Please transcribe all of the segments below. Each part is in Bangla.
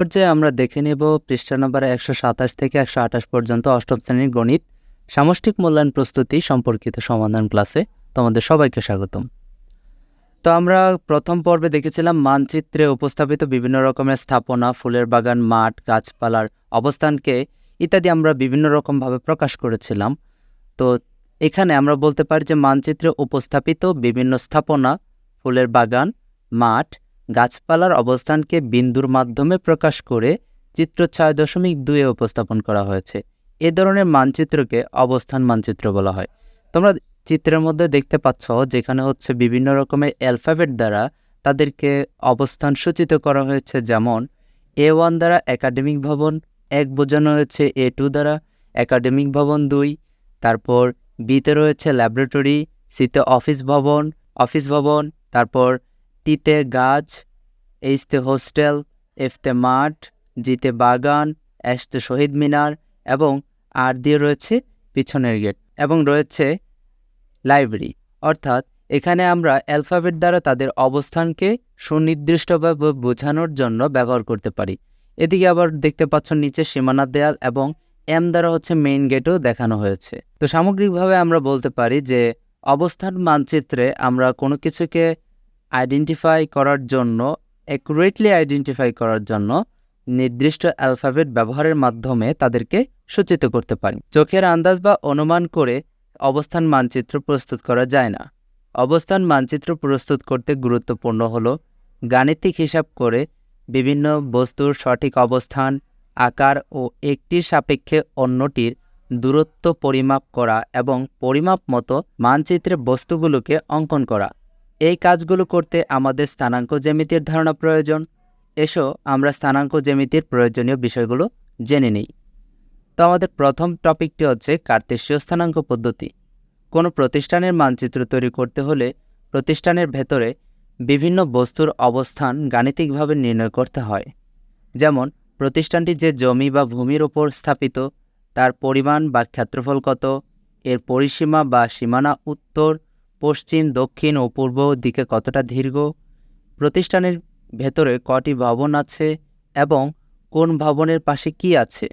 পর্যায়ে আমরা দেখে নেব পৃষ্ঠা নম্বর একশো সাতাশ থেকে একশো আঠাশ পর্যন্ত অষ্টম শ্রেণির গণিত, সামষ্টিক মূল্যায়ন প্রস্তুতি সম্পর্কিত সমাধান ক্লাসে তোমাদের সবাইকে স্বাগতম। তো আমরা প্রথম পর্বে দেখেছিলাম মানচিত্রে উপস্থাপিত বিভিন্ন রকমের স্থাপনা, ফুলের বাগান, মাঠ, গাছপালার অবস্থানকে ইত্যাদি আমরা বিভিন্ন রকমভাবে প্রকাশ করেছিলাম। তো এখানে আমরা বলতে পারি যে মানচিত্রে উপস্থাপিত বিভিন্ন স্থাপনা, ফুলের বাগান, মাঠ গাছপালার অবস্থানকে বিন্দুর মাধ্যমে প্রকাশ করে চিত্র ছয় দশমিক দুয়ে উপস্থাপন করা হয়েছে। এ ধরনের মানচিত্রকে অবস্থান মানচিত্র বলা হয়। তোমরা চিত্রের মধ্যে দেখতে পাচ্ছ যেখানে হচ্ছে বিভিন্ন রকমের অ্যালফাবেট দ্বারা তাদেরকে অবস্থান সূচিত করা হয়েছে। যেমন, এ ওয়ান দ্বারা একাডেমিক ভবন, এক বোঝানো হয়েছে এ টু দ্বারা একাডেমিক ভবন দুই। তারপর বিতে রয়েছে ল্যাবরেটরি সিতে অফিস ভবন অফিস ভবন, তারপর টিতে গাছ, এইচতে হোস্টেল, এফতে মাঠ, জিতে বাগান, এসতে শহীদ মিনার এবং আর দিয়ে রয়েছে পিছনের গেট এবং রয়েছে লাইব্রেরি। অর্থাৎ এখানে আমরা অ্যালফাবেট দ্বারা তাদের অবস্থানকে সুনির্দিষ্টভাবে বোঝানোর জন্য ব্যবহার করতে পারি। এদিকে আবার দেখতে পাচ্ছ নিচে সীমানা দেয়াল এবং এম দ্বারা হচ্ছে মেইন গেটও দেখানো হয়েছে। তো সামগ্রিকভাবে আমরা বলতে পারি যে অবস্থান মানচিত্রে আমরা কোনো কিছুকে আইডেন্টিফাই করার জন্য অ্যাকুরেটলি আইডেন্টিফাই করার জন্য নির্দিষ্ট অ্যালফাবেট ব্যবহারের মাধ্যমে তাদেরকে সূচিত করতে পারি। চোখের আন্দাজ বা অনুমান করে অবস্থান মানচিত্র প্রস্তুত করা যায় না। অবস্থান মানচিত্র প্রস্তুত করতে গুরুত্বপূর্ণ হলো গাণিতিক হিসাব করে বিভিন্ন বস্তুর সঠিক অবস্থান, আকার ও একটির সাপেক্ষে অন্যটির দূরত্ব পরিমাপ করা এবং পরিমাপ মতো মানচিত্রে বস্তুগুলোকে অঙ্কন করা। এই কাজগুলো করতে আমাদের স্থানাঙ্ক জ্যামিতির ধারণা প্রয়োজন। এসো, আমরা স্থানাঙ্ক জ্যামিতির প্রয়োজনীয় বিষয়গুলো জেনে নিই। তো আমাদের প্রথম টপিকটি হচ্ছে কার্তেশীয় স্থানাঙ্ক পদ্ধতি। কোনো প্রতিষ্ঠানের মানচিত্র তৈরি করতে হলে প্রতিষ্ঠানের ভেতরে বিভিন্ন বস্তুর অবস্থান গাণিতিকভাবে নির্ণয় করতে হয়। যেমন, প্রতিষ্ঠানটি যে জমি বা ভূমির ওপর স্থাপিত, তার পরিমাণ বা ক্ষেত্রফল কত, এর পরিসীমা বা সীমানা উত্তর পশ্চিম, দক্ষিণ ও পূর্ব দিকে কতটা দীর্ঘ? প্রতিষ্ঠানের ভেতরে কটি ভবন আছে এবং কোন ভবনের পাশে কি আছে?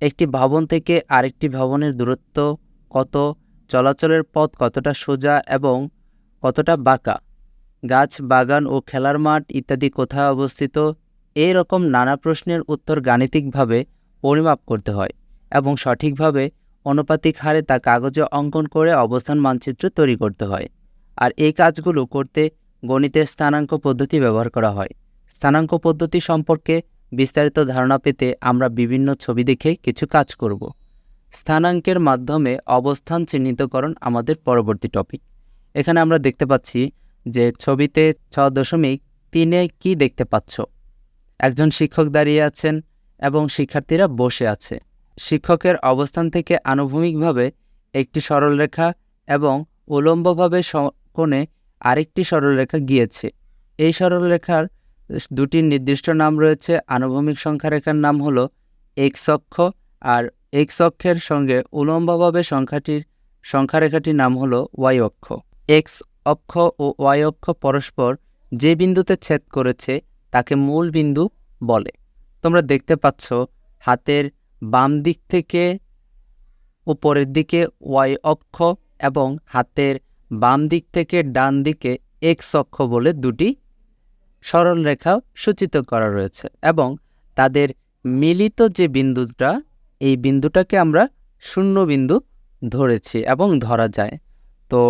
একটি ভবন থেকে আরেকটি ভবনের দূরত্ব কত? চলাচলের পথ কতটা সোজা এবং কতটা বাঁকা? গাছ, বাগান ও খেলার মাঠ ইত্যাদি কোথায় অবস্থিত? এই রকম নানা প্রশ্নের উত্তর গাণিতিকভাবে পরিমাপ করতে হয় এবং সঠিকভাবে অনুপাতিক হারে তা কাগজে অঙ্কন করে অবস্থান মানচিত্র তৈরি করতে হয়। আর এই কাজগুলো করতে গণিতের স্থানাঙ্ক পদ্ধতি ব্যবহার করা হয়। স্থানাঙ্ক পদ্ধতি সম্পর্কে বিস্তারিত ধারণা পেতে আমরা বিভিন্ন ছবি দেখে কিছু কাজ করব। স্থানাঙ্কের মাধ্যমে অবস্থান চিহ্নিতকরণ আমাদের পরবর্তী টপিক এখানে আমরা দেখতে পাচ্ছি যে ছবিতে ছ দশমিক তিনে কি দেখতে পাচ্ছ। একজন শিক্ষক দাঁড়িয়ে আছেন এবং শিক্ষার্থীরা বসে আছে। শিক্ষকের অবস্থান থেকে আনুভূমিকভাবে একটি সরলরেখা এবং উলম্বভাবে কোণে আরেকটি সরলরেখা গিয়েছে। এই সরলরেখার দুটি নির্দিষ্ট নাম রয়েছে। আনুভূমিক সংখ্যারেখার নাম হলো এক্স অক্ষ আর এক্স অক্ষের সঙ্গে উলম্বভাবে সংখ্যাটির সংখ্যারেখাটির নাম হলো ওয়াই অক্ষ। এক্স অক্ষ ও ওয়াই অক্ষ পরস্পর যে বিন্দুতে ছেদ করেছে তাকে মূল বিন্দু বলে। তোমরা দেখতে পাচ্ছ হাতের বাম দিক থেকে উপরের দিকে ওয়াই অক্ষ এবং হাতের বাম দিক থেকে ডান দিকে এক্স অক্ষ বলে দুটি সরল রেখা সূচিত করা রয়েছে এবং তাদের মিলিত যে বিন্দুটা, এই বিন্দুটাকে আমরা শূন্য বিন্দু ধরেছি এবং ধরা যায়। তো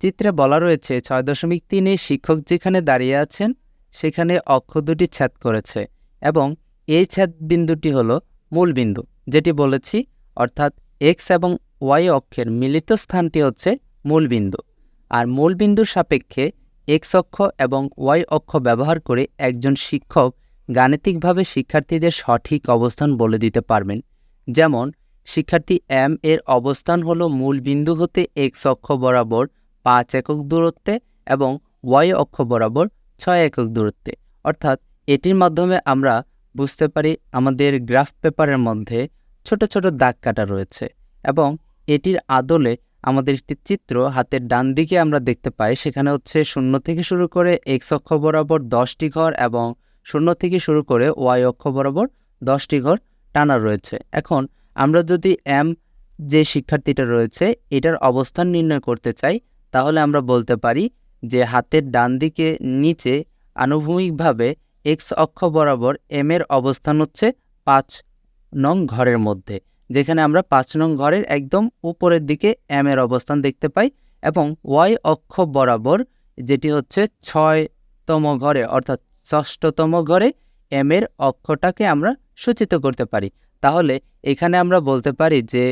চিত্রে বলা রয়েছে ছয় দশমিক তিনে শিক্ষক যেখানে দাঁড়িয়ে আছেন, সেখানে অক্ষ দুটি ছেদ করেছে এবং এই ছেদ বিন্দুটি হলো মূল বিন্দু যেটি বলেছি, অর্থাৎ এক্স এবং ওয়াই অক্ষের মিলিত স্থানটি হচ্ছে মূল বিন্দু আর মূল বিন্দুর সাপেক্ষে এক্স অক্ষ এবং ওয়াই অক্ষ ব্যবহার করে একজন শিক্ষক গাণিতিকভাবে শিক্ষার্থীদের সঠিক অবস্থান বলে দিতে পারবেন। যেমন, শিক্ষার্থী এম এর অবস্থান হলো মূল বিন্দু হতে এক্স অক্ষ বরাবর পাঁচ একক দূরত্বে এবং ওয়াই অক্ষ বরাবর ছয় একক দূরত্বে। অর্থাৎ, এটির মাধ্যমে আমরা বুঝতে পারি আমাদের গ্রাফ পেপারের মধ্যে ছোট ছোট দাগ কাটা রয়েছে এবং এটির আদলে আমাদের একটি চিত্র হাতের ডান দিকে আমরা দেখতে পাই। সেখানে হচ্ছে শূন্য থেকে শুরু করে এক্স অক্ষ বরাবর দশটি ঘর এবং শূন্য থেকে শুরু করে ওয়াই অক্ষ বরাবর দশটি ঘর টানা রয়েছে। এখন আমরা যদি এম যে শিক্ষার্থীটা রয়েছে, এটার অবস্থান নির্ণয় করতে চাই, তাহলে আমরা বলতে পারি যে হাতের ডান দিকে নিচে আনুভূমিকভাবে এক্স অক্ষ বরাবর এম এর অবস্থান হচ্ছে পাঁচ নং ঘরের মধ্যে, যেখানে আমরা পাঁচ নং ঘরের একদম উপরের দিকে এম এর অবস্থান দেখতে পাই এবং ওয়াই অক্ষ বরাবর যেটি হচ্ছে ছয়তম ঘরে, অর্থাৎ ষষ্ঠতম ঘরে এম এর অক্ষটাকে আমরা সূচিত করতে পারি। তাহলে এখানে আমরা বলতে পারি যে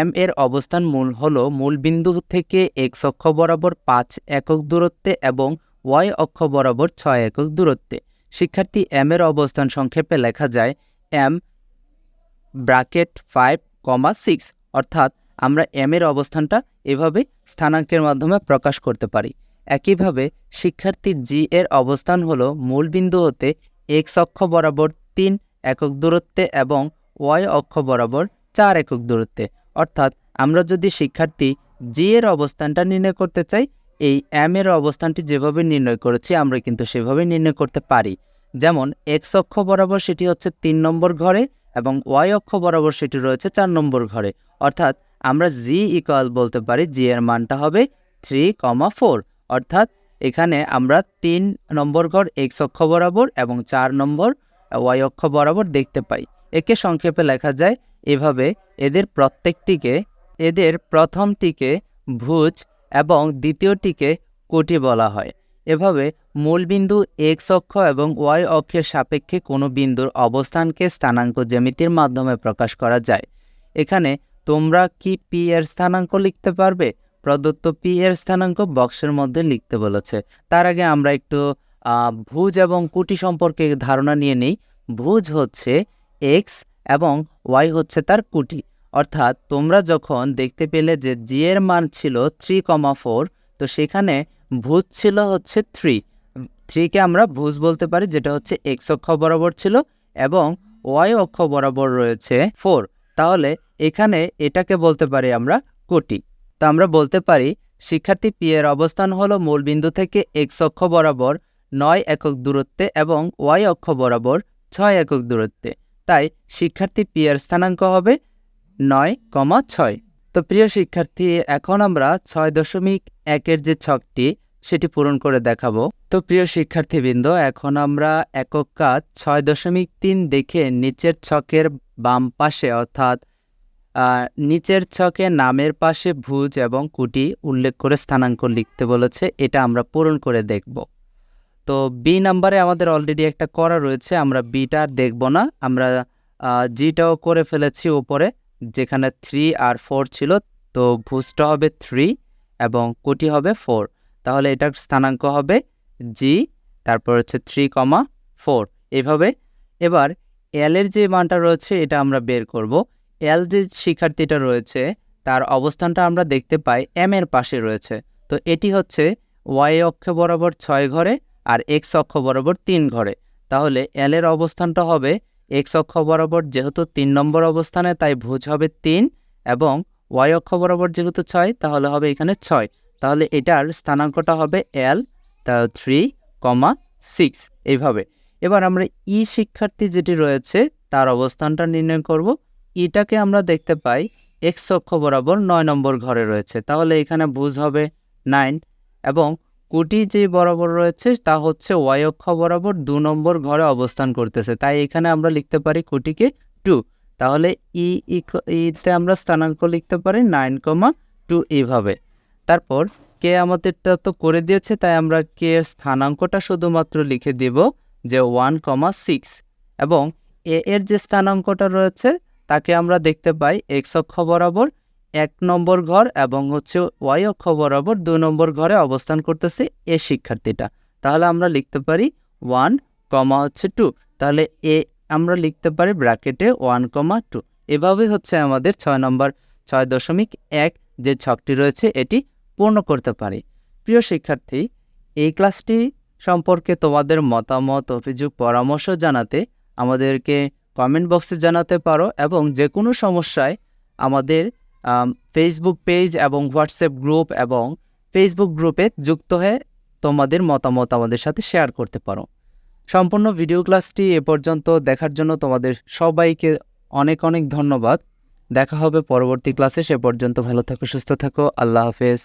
এম এর অবস্থান মূল হলো মূল বিন্দু থেকে এক্স অক্ষ বরাবর পাঁচ একক দূরত্বে এবং ওয়াই অক্ষ বরাবর ছয় একক দূরত্বে। শিক্ষার্থী এম এর অবস্থান সংক্ষেপে লেখা যায় M bracket five comma six অর্থাৎ আমরা এম এর অবস্থানটা এভাবে স্থানাঙ্কের মাধ্যমে প্রকাশ করতে পারি। একইভাবে শিক্ষার্থী জি এর অবস্থান হল মূল বিন্দু হতে এক্স অক্ষ বরাবর তিন একক দূরত্বে এবং ওয়াই অক্ষ বরাবর চার একক দূরত্বে। অর্থাৎ আমরা যদি শিক্ষার্থী জি এর অবস্থানটা নির্ণয় করতে চাই এই এম এর অবস্থানটি যেভাবে নির্ণয় করেছি, আমরা কিন্তু সেভাবে নির্ণয় করতে পারি। যেমন এক্স অক্ষ বরাবর সেটি হচ্ছে তিন নম্বর ঘরে এবং ওয়াই অক্ষ বরাবর সেটি রয়েছে চার নম্বর ঘরে। অর্থাৎ, আমরা জি ইকুয়াল বলতে পারি জি এর মানটা হবে থ্রি কমা ফোর অর্থাৎ, এখানে আমরা তিন নম্বর ঘর এক্স অক্ষ বরাবর এবং চার নম্বর ওয়াই অক্ষ বরাবর দেখতে পাই। একে সংক্ষেপে লেখা যায়, এভাবে এদের প্রত্যেকটিকে, এদের প্রথমটিকে ভুজ এবং দ্বিতীয়টিকে কোটি বলা হয়। এভাবে মূল বিন্দু এক্স অক্ষ এবং ওয়াই অক্ষের সাপেক্ষে কোনো বিন্দুর অবস্থানকে স্থানাঙ্ক জ্যামিতির মাধ্যমে প্রকাশ করা যায়। এখানে তোমরা কি পি এর স্থানাঙ্ক লিখতে পারবে? প্রদত্ত পি এর স্থানাঙ্ক বক্সের মধ্যে লিখতে বলেছে। তার আগে আমরা একটু ভুজ এবং কুটি সম্পর্কে ধারণা নিয়ে নিই। ভুজ হচ্ছে এক্স এবং ওয়াই হচ্ছে তার কুটি। অর্থাৎ তোমরা যখন দেখতে পেলে যে জি এর মান ছিল থ্রি কমা ফোর তো সেখানে ভুজ ছিল হচ্ছে থ্রি থ্রিকে আমরা ভুজ বলতে পারি, যেটা হচ্ছে এক্স অক্ষ বরাবর ছিল এবং ওয়াই অক্ষ বরাবর রয়েছে ফোর তাহলে এখানে এটাকে বলতে পারি আমরা কোটি। তো আমরা বলতে পারি, শিক্ষার্থী পি এর অবস্থান হল মূলবিন্দু থেকে এক্স অক্ষ বরাবর নয় একক দূরত্বে এবং ওয়াই অক্ষ বরাবর ছয় একক দূরত্বে। তাই শিক্ষার্থী পি এর স্থানাঙ্ক হবে নয় কমা ছয়। তো প্রিয় শিক্ষার্থী, এখন আমরা ছয় দশমিক একের যে ছকটি, সেটি পূরণ করে দেখাবো। তো প্রিয় শিক্ষার্থীবৃন্দ, এখন আমরা একক কাজ ছয় দশমিক তিন দেখে নিচের ছকের বাম পাশে, অর্থাৎ নিচের ছকে নামের পাশে ভুজ এবং কুটি উল্লেখ করে স্থানাঙ্ক লিখতে বলেছে। এটা আমরা পূরণ করে দেখব। তো বি নাম্বারে আমাদের অলরেডি একটা করা রয়েছে, আমরা বিটা আর দেখব না। আমরা জিটাও করে ফেলেছি উপরে। যেখানে থ্রি আর ফোর ছিল, তো ভুজটা হবে থ্রি এবং কোটি হবে ফোর তাহলে এটার স্থানাঙ্ক হবে জি তারপর হচ্ছে থ্রি কমা ফোর এভাবে এবার এল এর যে মানটা রয়েছে, এটা আমরা বের করব। এল যে শিক্ষার্থীটা রয়েছে, তার অবস্থানটা আমরা দেখতে পাই এম এর পাশে রয়েছে। তো এটি হচ্ছে ওয়াই অক্ষ বরাবর ছয় ঘরে আর এক্স অক্ষ বরাবর তিন ঘরে। তাহলে এল এর অবস্থানটা হবে এক্স অক্ষ বরাবর যেহেতু তিন নম্বর অবস্থানে, তাই ভুজ হবে তিন এবং ওয়াই অক্ষ বরাবর যেহেতু ছয়, তাহলে হবে এখানে ছয়। তাহলে এটার স্থানাঙ্কটা হবে এল তা থ্রি কমা সিক্স এইভাবে। এবার আমরা ই শিক্ষার্থী যেটি রয়েছে, তার অবস্থানটা নির্ণয় করব। ইটাকে আমরা দেখতে পাই এক্স অক্ষ বরাবর নয় নম্বর ঘরে রয়েছে। তাহলে এখানে ভুজ হবে নাইন এবং কুটি যে বরাবর রয়েছে, তা হচ্ছে ওয়াই অক্ষ বরাবর দু নম্বর ঘরে অবস্থান করতেছে। তাই এখানে আমরা লিখতে পারি কুটিকে টু। তাহলে ই ইতে আমরা স্থানাঙ্ক লিখতে পারি নাইন কমা টু এইভাবে। তারপর কে আমাদেরটা তো করে দিয়েছে, তাই আমরা কে এর স্থানাঙ্কটা শুধুমাত্র লিখে দিব যে ওয়ান কমা সিক্স। এবং এ এর যে স্থানাঙ্কটা রয়েছে, তাকে আমরা দেখতে পাই এক্স অক্ষ বরাবর এক নম্বর ঘর এবং হচ্ছে ওয়াই অক্ষ বরাবর দু নম্বর ঘরে অবস্থান করতেছে এ শিক্ষার্থীটা। তাহলে আমরা লিখতে পারি ওয়ান কমা হচ্ছে টু। তাহলে এ আমরা লিখতে পারি ব্র্যাকেটে ওয়ান কমা টু। এভাবে হচ্ছে আমাদের ছয় নম্বর, ছয় দশমিক এক যে ছকটি রয়েছে এটি পূর্ণ করতে পারি। প্রিয় শিক্ষার্থী, এই ক্লাসটি সম্পর্কে তোমাদের মতামত, অভিযোগ, পরামর্শ জানাতে আমাদেরকে কমেন্ট বক্সে জানাতে পারো এবং যে কোনো সমস্যায় আমাদের ফেসবুক পেজ এবং হোয়াটসঅ্যাপ গ্রুপ এবং ফেসবুক গ্রুপে যুক্ত হয়ে তোমাদের মতামত আমাদের সাথে শেয়ার করতে পারো। সম্পূর্ণ ভিডিও ক্লাসটি এ পর্যন্ত দেখার জন্য তোমাদের সবাইকে অনেক অনেক ধন্যবাদ। দেখা হবে পরবর্তী ক্লাসে সে পর্যন্ত ভালো থাকো, সুস্থ থাকো, আল্লাহ হাফেজ।